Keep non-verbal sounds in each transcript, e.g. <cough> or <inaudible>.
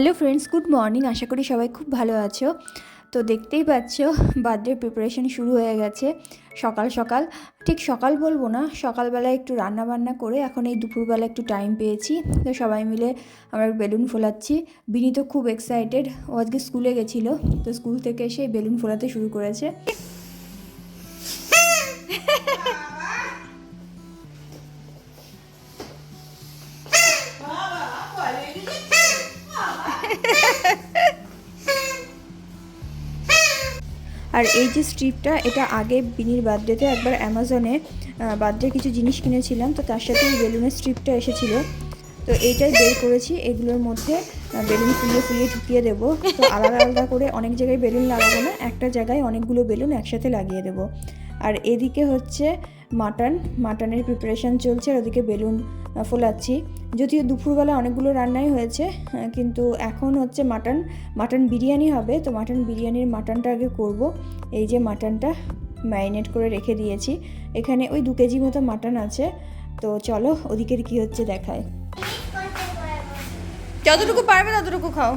Hello friends good morning আশা করি সবাই খুব ভালো আছো। তো দেখতেই পাচ্ছ বার্থডে প্রিপারেশন শুরু হয়ে গেছে। সকাল সকাল, ঠিক সকাল বলব না সকালবেলা একটু রান্না বান্না করে এখন এই দুপুরবেলা একটু টাইম পেয়েছি। তো সবাই মিলে আমরা বেলুন ফোলাচ্ছি। বিনি তো খুব এক্সাইটেড ও আজকে স্কুলে গেছিল। তো স্কুল থেকে এসে বেলুন ফোলাতে শুরু করেছে। <laughs> আর এই যে স্ট্রিপটা, এটা আগে বিনির বার্থডেতে একবার অ্যামাজনে বার্থডে কিছু জিনিস কিনেছিলাম, তো তার সাথে এই বেলুনের স্ট্রিপটা এসেছিল। তো এইটাই বের করেছি, এগুলোর মধ্যে বেলুন ফুলিয়ে ফুলিয়ে ঢুকিয়ে দেবো। তো আলাদা আলাদা করে অনেক জায়গায় বেলুন লাগাবো না, একটা জায়গায় অনেকগুলো বেলুন একসাথে লাগিয়ে দেবো। আর এদিকে হচ্ছে মাটন মাটনের প্রিপারেশান চলছে আর ওদিকে বেলুন ফোলাচ্ছি। যদিও দুপুরবেলা অনেকগুলো রান্নাই হয়েছে কিন্তু এখন হচ্ছে মাটন মাটন বিরিয়ানি হবে তো মাটন বিরিয়ানির মাটনটা আগে করব। এই যে মাটনটা ম্যারিনেট করে রেখে দিয়েছি। এখানে ওই দু কেজি মতো মাটন আছে তো চলো ওদিকের কি হচ্ছে দেখায়। যতটুকু পারবে ততটুকু খাও।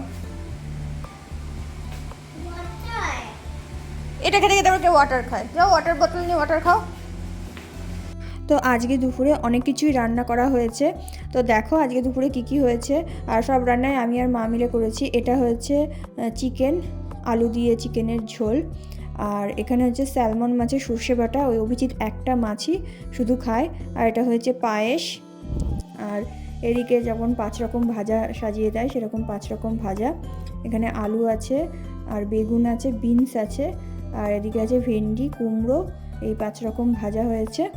এটা খেতে খেতে আবার ওয়াটার খায়। যাও ওয়াটার বোতল নিয়ে ওয়াটার খাও। তো আজকে দুপুরে অনেক কিছুই রান্না করা হয়েছে। তো দেখো আজকে দুপুরে কি কি হয়েছে। আর সব রান্নায় আমি আর মা মিলে করেছি। এটা হচ্ছে চিকেন আলু দিয়ে চিকেনের ঝোল। আর এখানে হচ্ছে স্যালমন মাছের সর্ষে বাটা। ওই অভিজিৎ একটা মাছই শুধু খায়। আর এটা হয়েছে পায়েস। আর এদিকে যেমন পাঁচ রকম ভাজা সাজিয়ে দেয়, সেরকম পাঁচ রকম ভাজা। এখানে আলু আছে, আর বেগুন আছে, বিনস আছে। আর এদিকে আছে ভেন্ডি, কুমড়ো, এই পাঁচ রকম ভাজা হয়েছে।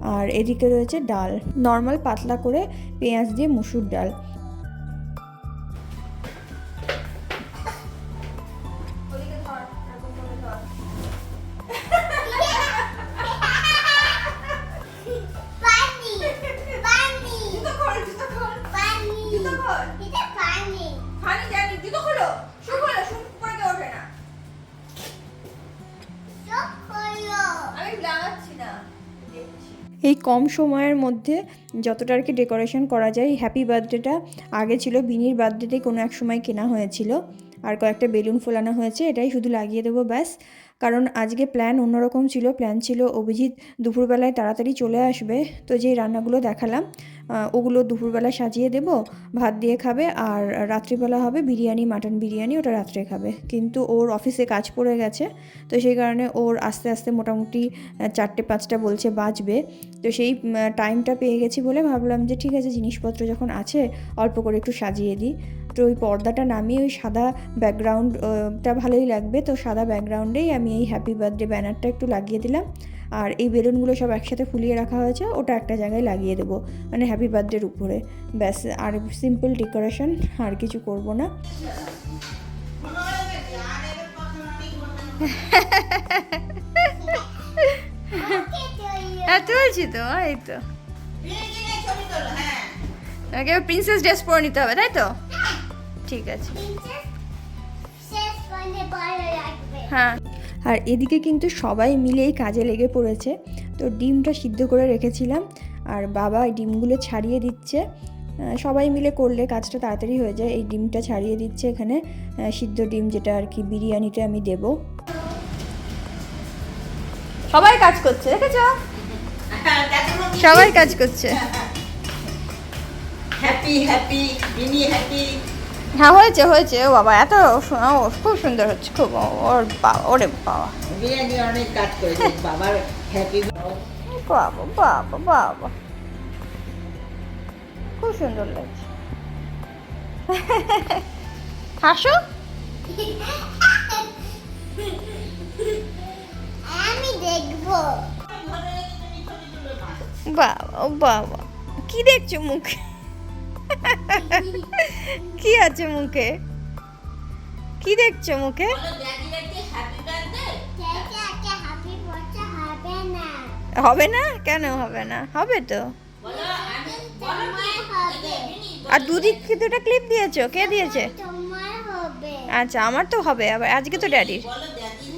আর এদিকে রয়েছে ডাল। নর্মাল পাতলা করে পেঁয়াজ দিয়ে মুসুর ডাল। এই কম সময়ের মধ্যে যতটা আর কি ডেকোরেশন করা যায় হ্যাপি বার্থডেটা আগে ছিল, বিনির বার্থডেতে কোনো এক সময় কেনা হয়েছিল। আর কয়েকটা বেলুন ফোলানো হয়েছে, এটাই শুধু লাগিয়ে দেবো, ব্যাস। কারণ আজকে প্ল্যান অন্যরকম ছিল প্ল্যান ছিল অভিজিৎ দুপুরবেলায় তাড়াতাড়ি চলে আসবে, তো যেই রান্নাগুলো দেখালাম ওগুলো দুপুরবেলা সাজিয়ে দেব, ভাত দিয়ে খাবে আর রাত্রিবেলা হবে বিরিয়ানি, মাটন বিরিয়ানি, ওটা রাত্রে খাবে। কিন্তু ওর অফিসে কাজ পড়ে গেছে, তো সেই কারণে ওর আস্তে আস্তে মোটামুটি চারটে পাঁচটা বলছে বাজবে। তো সেই টাইমটা পেয়ে গেছি বলে ভাবলাম যে ঠিক আছে, জিনিসপত্র যখন আছে, অল্প করে একটু সাজিয়ে দিই। তো ওই পর্দাটা নামিয়ে ওই সাদা ব্যাকগ্রাউন্ডটা ভালোই লাগবে। তো সাদা ব্যাকগ্রাউন্ডেই আমি এই হ্যাপি বার্থডে ব্যানারটা একটু লাগিয়ে দিলাম। আর এই বেলুনগুলো সব একসাথে ফুলিয়ে রাখা হয়েছে ওটা একটা জায়গায় লাগিয়ে দেবো। মানে হ্যাপি বার্থডের উপরে। ব্যাস আর সিম্পল ডেকোরেশন আর কিছু করব না। হ্যাঁ তুলছি তো এই তো। আগে প্রিন্সেস ড্রেস পরে নিতে হবে তাই তো? ঠিক আছে। হ্যাঁ। আর এদিকে কিন্তু সবাই মিলেই কাজে লেগে পড়েছে। তো ডিমটা সিদ্ধ করে রেখেছিলাম আর বাবা ডিমগুলো ছাড়িয়ে দিচ্ছে। সবাই মিলে করলে কাজটা তাড়াতাড়ি হয়ে যায়। এই ডিমটা ছাড়িয়ে দিচ্ছে এখানে। সিদ্ধ ডিম যেটা আর কি, বিরিয়ানিটা আমি দেব। সবাই কাজ করছে, দেখেছ? সবাই কাজ করছে। Happy happy, Mini happy. হ্যাঁ হয়েছে হয়েছে। ও বাবা এত ও, খুব সুন্দর হচ্ছে খুব ওর বাবা ওরে বাবা। অনেক কাজ করেছে বাবার হ্যাপি বাবা বাবা বাবা। খুব সুন্দর লাগছে। হাসো। আমি দেখব। বাবা বাবা কি দেখছ মুখে? <laughs> কি আছে মুখে? কি দেখছ মুখে? হবে না? কেন হবে না? হবে তো। আর দুদিক দুটা ক্লিপ দিয়েছ। কে দিয়েছে? আচ্ছা আমার তো হবে। আবার আজকে তো ড্যাডির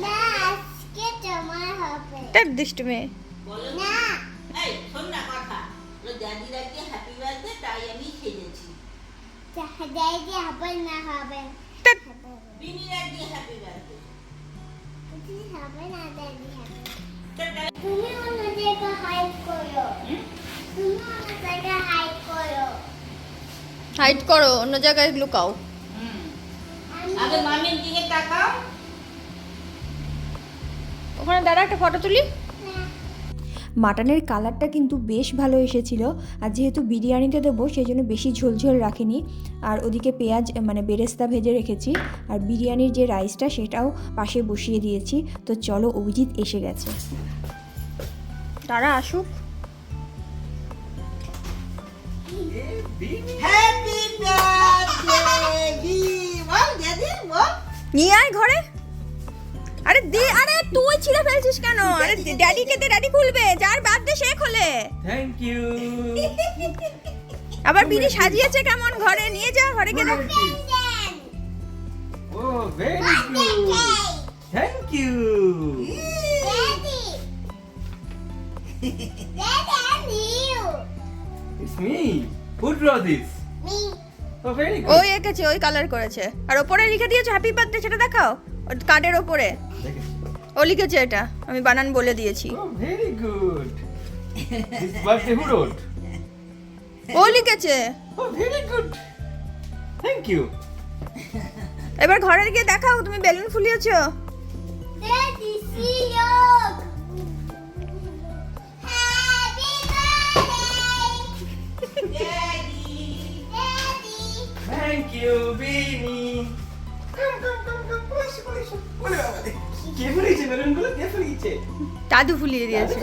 না আজকে তোমার হবে। তার দুষ্টু মেয়ে ড্যাডি হবে না হবে বিনি আজকে হ্যাপি বার্থডে তুমি হবে না ড্যাডি হবে তুমি অন্য জায়গায় হাইড করো তুমি অন্য জায়গায় হাইড করো হাইট করো অন্য জায়গায় লুকাও। আমি আগে মামির দিকে তাকাও। ওখানে দাঁড়া একটা ফটো তুলি। মাটনের কালারটা কিন্তু বেশ ভালো এসেছিল। আর যেহেতু বিরিয়ানিটা দেবো সেই জন্য বেশি ঝোলঝোল রাখিনি। আর ওদিকে পেঁয়াজ মানে বেরেস্তা ভেজে রেখেছি। আর বিরিয়ানির যে রাইসটা সেটাও পাশে বসিয়ে দিয়েছি। তো চলো অভিজিৎ এসে গেছে। তারা আসুক। নিয়ে আয় ঘরে। আরে দে আরে তুই ছিঁড়ে ফেলছিস কেন? আরে ড্যাডিকে দে ড্যাডি খুলবে যার বার্থডে সে খোলে। থ্যাংক ইউ <laughs> আবার বিনি সাজিয়েছে কেমন ঘরে নিয়ে যা ঘরে গিয়ে দেখ। ও very good thank you daddy daddy আমি you it's me who draw this me oh very ওই এঁকেছে ওই কালার করেছে। আর ওপরে লিখে দিয়েছে হ্যাপি বার্থডে সেটা দেখাও। কার্ডের ওপরে। ও লিখেছে এটা আমি বানান বলে দিয়েছি। Oh very good who wrote ও লিখেছে। Oh very good thank you এবার ঘরে গিয়ে দেখাও তুমি বেলুন ফুলিয়েছো? ড্যাডি সি লোক হ্যাপি বার্থডে ড্যাডি দাদু ফুলিয়ে দিয়েছে।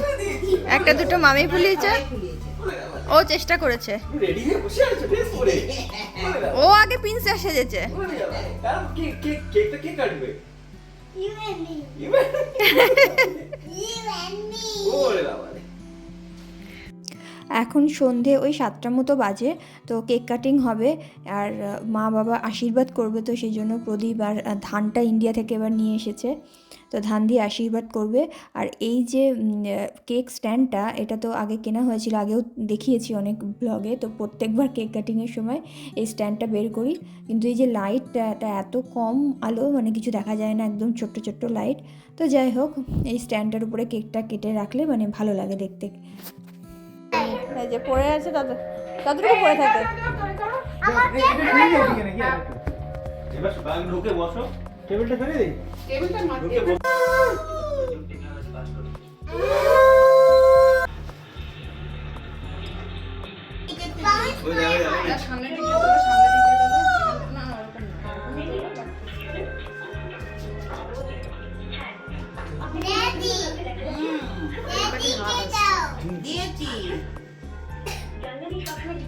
একটা দুটো মামি ফুলিয়েছে। ও চেষ্টা করেছে। ও আগে প্রিন্সেস সেজেছে বলে বাবা তার কেক কেক কেকটা এখন সন্ধে ওই সাতটার মতো বাজে, তো কেক কাটিং হবে। আর মা বাবা আশীর্বাদ করবে তো সেই জন্য প্রদীপ আর ধানটা ইন্ডিয়া থেকে এবার নিয়ে এসেছে। তো ধান দিয়ে আশীর্বাদ করবে। আর এই যে কেক স্ট্যান্ডটা, এটা তো আগে কেনা হয়েছিল, আগেও দেখিয়েছি অনেক ব্লগে, তো প্রত্যেকবার কেক কাটিংয়ের সময় এই স্ট্যান্ডটা বের করি। কিন্তু এই যে লাইটটা, এটা এত কম আলো মানে কিছু দেখা যায় না, একদম ছোট্ট ছোট্ট লাইট। তো যাই হোক, এই স্ট্যান্ডটার উপরে কেকটা কেটে রাখলে মানে ভালো লাগে দেখতে। এই যে পড়ে আছে তত ততটুকু পড়ে থাকে। ঢুকে বসো। টেবিলটা ফেলে দেই। টেবিলটা ঢুকে বসো। ওই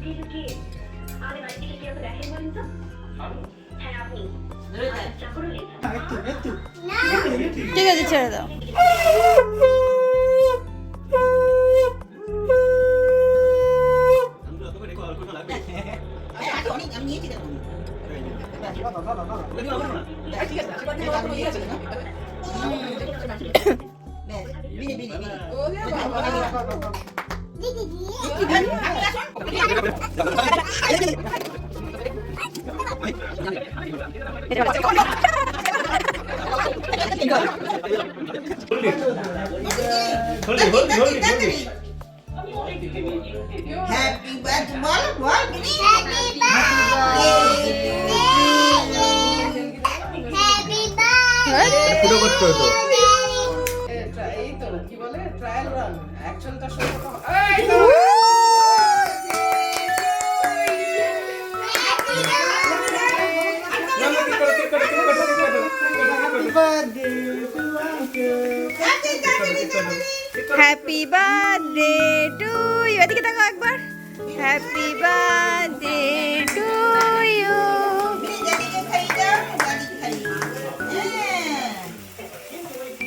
P2P 아래 만지기 기억을 해보면서 사람이 자꾸를 액두 액두 찍어주 쳐야 네, 미리 미리 미리. 미리 미리. বিনি হ্যাপি বার্থডে হ্যাপি বার্থডে পুরো করতে হতো হ্যাপি বার্থডে টু ইউ এদিকে তাকাও একবার হ্যাপি বার্থডে টু ইউ বিনি দাদিকে খাই দাও দাদি খাই হ্যাঁ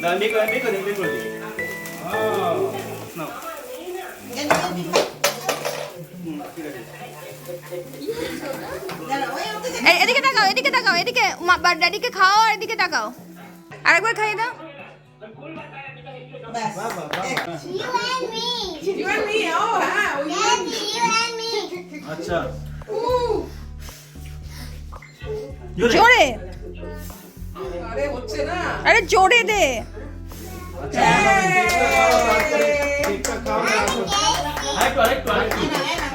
না মেকো মেকো দিন মেকো দিন আহ নাও দাদি দাদি দাঁড়া ওই ওকে দে। এই এদিকে তাকাও এদিকে তাকাও এদিকে ড্যাডিকে খাও আর এদিকে তাকাও আরেকবার খাইয়ে দাও ব্যাস You and me. You and me, oh, হ্যাঁ, ওই Daddy, you and me. আচ্ছা জোরে আরে হচ্ছে আরে জোরে দে আরেকটু আরেকটু আরেকটু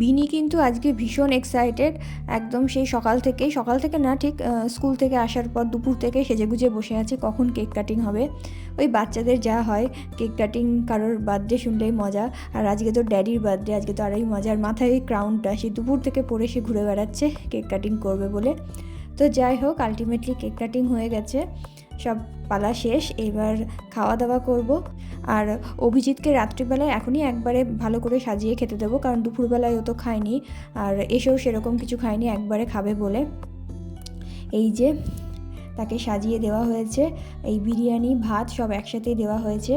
বিনি কিন্তু আজকে ভীষণ এক্সাইটেড একদম সেই সকাল থেকে সকাল থেকে না ঠিক স্কুল থেকে আসার পর দুপুর থেকে সেজেগুজে বসে আছে, কখন কেক কাটিং হবে। ওই বাচ্চাদের যা হয় কেক কাটিং কারোর বার্থডে শুনলেই মজা, আর আজকে তো ড্যাডির বার্থডে আজকে তো আরই মজা, আর মাথায় ক্রাউনটা সেই দুপুর থেকে পরে সে ঘুরে বেড়াচ্ছে কেক কাটিং করবে বলে। তো যাই হোক আলটিমেটলি কেক কাটিং হয়ে গেছে। সব পালা শেষ, এবার খাওয়া দাওয়া করব। আর অভিজিৎকে রাত্রিবেলায় এখনই একবারে ভালো করে সাজিয়ে খেতে দেবো, কারণ দুপুরবেলায় ও তো খায়নি। আর এসেও সেরকম কিছু খায়নি, একবারে খাবে বলে। এই যে তাকে সাজিয়ে দেওয়া হয়েছে। এই বিরিয়ানি, ভাত সব একসাথেই দেওয়া হয়েছে।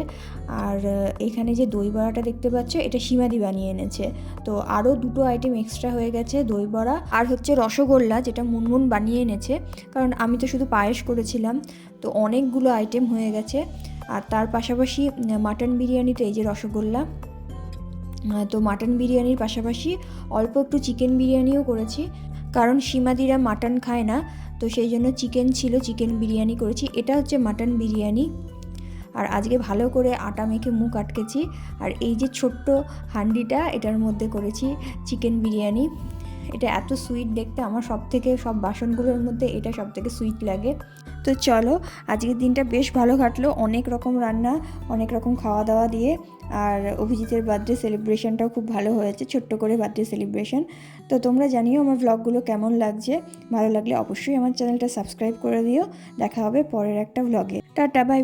আর এখানে যে দই বড়াটা দেখতে পাচ্ছ, এটা সীমাদি বানিয়ে এনেছে। তো আরও দুটো আইটেম এক্সট্রা হয়ে গেছে, দই বড়া আর হচ্ছে রসগোল্লা, যেটা মুনমুন বানিয়ে এনেছে। কারণ আমি তো শুধু পায়েস করেছিলাম, তো অনেকগুলো আইটেম হয়ে গেছে। আর তার পাশাপাশি মাটন বিরিয়ানিতে এই যে রসগোল্লা তো মাটন বিরিয়ানির পাশাপাশি অল্প একটু চিকেন বিরিয়ানিও করেছি। কারণ সীমাদিরা মাটন খায় না তো সেই জন্য চিকেন ছিল, চিকেন বিরিয়ানি করেছি। এটা হচ্ছে মাটন বিরিয়ানি। আর আজকে ভালো করে আটা মেখে মুখ আটকেছি। আর এই যে ছোট্ট হান্ডিটা এটার মধ্যে করেছি চিকেন বিরিয়ানি। এটা এত সুইট দেখতে, আমার সব থেকে সব বাসনগুলোর মধ্যে এটা সব থেকে সুইট লাগে। তো চলো, আজকের দিনটা বেশ ভালো কাটলো। অনেক রকম রান্না, অনেক রকম খাওয়া দাওয়া দিয়ে। আর অভিজিতের বার্থডে সেলিব্রেশনটাও খুব ভালো হয়েছে, ছোট্ট করে বার্থডে সেলিব্রেশন তো তোমরা জানিও আমার ব্লগগুলো কেমন লাগছে। ভালো লাগলে অবশ্যই আমার চ্যানেলটা সাবস্ক্রাইব করে দিও। দেখা হবে পরের একটা ব্লগে টাটা বাই বাই